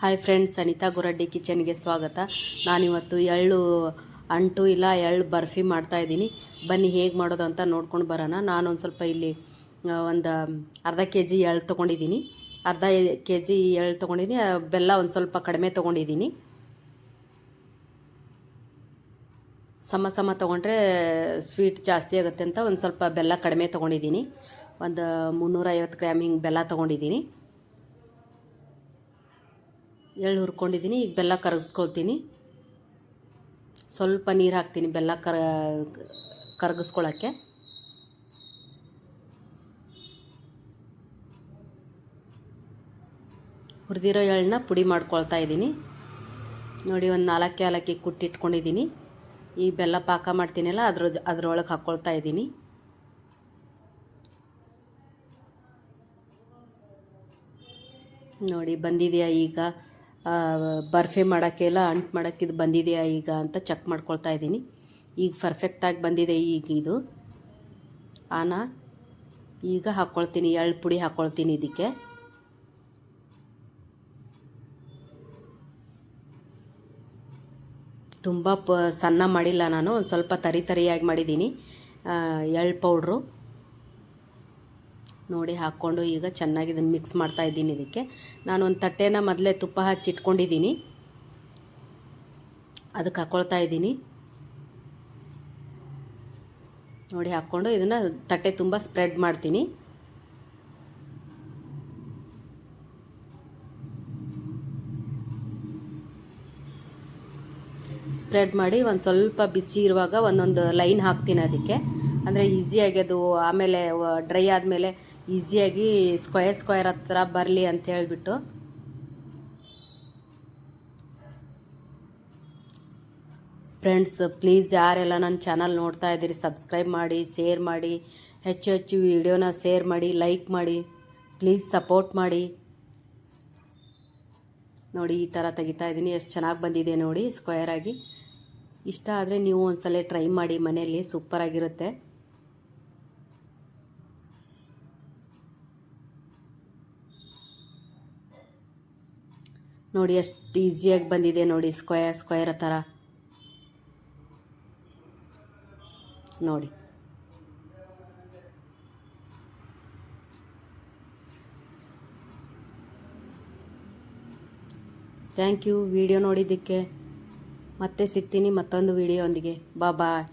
Hi friends Anita Guraddi ಕಿಚನ್ಗೆ ಸ್ವಾಗತ. ನಾನಿವತ್ತು ಎಳ್ಳು ಅಂಟು ಇಲ್ಲ, ಎಳ್ಳು ಬರ್ಫಿ ಮಾಡ್ತಾ ಇದ್ದೀನಿ. ಬನ್ನಿ ಹೇಗೆ ಮಾಡೋದು ಅಂತ ನೋಡ್ಕೊಂಡು ಬರೋಣ. ನಾನೊಂದು ಸ್ವಲ್ಪ ಇಲ್ಲಿ ಒಂದು ಅರ್ಧ ಕೆ ಜಿ ಎಳ್ಳು ತೊಗೊಂಡಿದ್ದೀನಿ. ಅರ್ಧ ಕೆ ಜಿ ಎಳ್ಳು ತೊಗೊಂಡಿದ್ದೀನಿ. ಬೆಲ್ಲ ಒಂದು ಸ್ವಲ್ಪ ಕಡಿಮೆ ತೊಗೊಂಡಿದ್ದೀನಿ. ಸಮ ಸಮ ತೊಗೊಂಡ್ರೆ ಸ್ವೀಟ್ ಜಾಸ್ತಿ ಆಗುತ್ತೆ ಅಂತ ಒಂದು ಸ್ವಲ್ಪ ಬೆಲ್ಲ ಕಡಿಮೆ ತೊಗೊಂಡಿದ್ದೀನಿ. ಒಂದು ಮುನ್ನೂರೈವತ್ತು ಗ್ರಾಮ್ ಹಿಂಗೆ ಬೆಲ್ಲ ತೊಗೊಂಡಿದ್ದೀನಿ. ಎಳ್ಳು ಹುರ್ಕೊಂಡಿದ್ದೀನಿ, ಈಗ ಬೆಲ್ಲ ಕರಗಿಸ್ಕೊಳ್ತೀನಿ. ಸ್ವಲ್ಪ ನೀರು ಹಾಕ್ತೀನಿ ಬೆಲ್ಲ ಕರ ಕರಗಿಸ್ಕೊಳ್ಳೋಕ್ಕೆ ಹುರಿದಿರೋ ಎಳ್ಳನ್ನ ಪುಡಿ ಮಾಡ್ಕೊಳ್ತಾ ಇದ್ದೀನಿ. ನೋಡಿ, ಒಂದು ನಾಲ್ಕು ಏಲಕ್ಕಿ ಕುಟ್ಟಿಟ್ಕೊಂಡಿದ್ದೀನಿ ಈ ಬೆಲ್ಲ ಪಾಕ ಮಾಡ್ತೀನಲ್ಲ, ಅದ್ರ, ಅದರೊಳಗೆ ಹಾಕ್ಕೊಳ್ತಾ ಇದ್ದೀನಿ. ನೋಡಿ, ಬಂದಿದೆಯಾ ಈಗ? ಬರ್ಫಿ ಮಾಡೋಕ್ಕೆಲ್ಲ ಅಂಟು ಮಾಡೋಕ್ಕೆ ಇದು ಬಂದಿದೆಯಾ ಈಗ ಅಂತ ಚೆಕ್ ಮಾಡ್ಕೊಳ್ತಾ ಇದ್ದೀನಿ. ಈಗ ಪರ್ಫೆಕ್ಟಾಗಿ ಬಂದಿದೆ ಈಗ ಇದು. ಆನ ಈಗ ಹಾಕ್ಕೊಳ್ತೀನಿ ಎಳ್ಳು ಪುಡಿ ಹಾಕ್ಕೊಳ್ತೀನಿ ಇದಕ್ಕೆ. ತುಂಬ ಪ, ಸಣ್ಣ ಮಾಡಿಲ್ಲ ನಾನು, ಒಂದು ಸ್ವಲ್ಪ ತರಿ ತರಿಯಾಗಿ ಮಾಡಿದ್ದೀನಿ. ಎಳ್ಳು ಪೌಡ್ರು. ನೋಡಿ ಹಾಕ್ಕೊಂಡು ಈಗ ಚೆನ್ನಾಗಿ ಇದನ್ನು ಮಿಕ್ಸ್ ಮಾಡ್ತಾ ಇದ್ದೀನಿ ಇದಕ್ಕೆ. ನಾನು ಒಂದು ತಟ್ಟೆನ ಮೊದಲೇ ತುಪ್ಪ ಹಚ್ಚಿಟ್ಕೊಂಡಿದ್ದೀನಿ ಅದಕ್ಕೆ ಹಾಕ್ಕೊಳ್ತಾ ಇದ್ದೀನಿ. ನೋಡಿ ಹಾಕ್ಕೊಂಡು ಇದನ್ನು ತಟ್ಟೆ ತುಂಬ ಸ್ಪ್ರೆಡ್ ಮಾಡ್ತೀನಿ. ಸ್ಪ್ರೆಡ್ ಮಾಡಿ ಒಂದು ಸ್ವಲ್ಪ ಬಿಸಿ ಇರುವಾಗ ಒಂದೊಂದು ಲೈನ್ ಹಾಕ್ತೀನಿ ಅದಕ್ಕೆ. ಅಂದರೆ ಈಸಿಯಾಗಿ ಅದು ಆಮೇಲೆ ಡ್ರೈ ಆದಮೇಲೆ ಈಸಿಯಾಗಿ ಸ್ಕ್ವಯರ್ ಸ್ಕ್ವಯರ್ ಹತ್ರ ಬರಲಿ ಅಂತ ಹೇಳಿಬಿಟ್ಟು. ಫ್ರೆಂಡ್ಸ್ ಪ್ಲೀಸ್ ಯಾರೆಲ್ಲ ನನ್ನ ಚಾನಲ್ ನೋಡ್ತಾ ಇದ್ದೀರಿ ಸಬ್ಸ್ಕ್ರೈಬ್ ಮಾಡಿ ಶೇರ್ ಮಾಡಿ, ಹೆಚ್ಚು ಹೆಚ್ಚು ವಿಡಿಯೋನ ಶೇರ್ ಮಾಡಿ ಲೈಕ್ ಮಾಡಿ ಪ್ಲೀಸ್ ಸಪೋರ್ಟ್ ಮಾಡಿ. ನೋಡಿ, ಈ ಥರ ತೆಗಿತಾ ಇದ್ದೀನಿ. ಎಷ್ಟು ಚೆನ್ನಾಗಿ ಬಂದಿದೆ ನೋಡಿ ಸ್ಕ್ವೇರ್ ಆಗಿ. ಇಷ್ಟ ಆದರೆ ನೀವು ಒಂದ್ಸಲ ಟ್ರೈ ಮಾಡಿ, ಮನೆಯಲ್ಲಿ ಸೂಪರಾಗಿರುತ್ತೆ ನೋಡಿ, ಎಷ್ಟು ಈಸಿಯಾಗಿ ಬಂದಿದೆ ನೋಡಿ ಸ್ಕ್ವಯರ್ ಸ್ಕ್ವಯರ್ ಥರ. ನೋಡಿ. ಥ್ಯಾಂಕ್ ಯು ವಿಡಿಯೋ ನೋಡಿದ್ದಕ್ಕೆ ಮತ್ತೆ ಸಿಗ್ತೀನಿ ಮತ್ತೊಂದು ವಿಡಿಯೋ ಒಂದಿಗೆ. ಬಾ ಬಾಯ್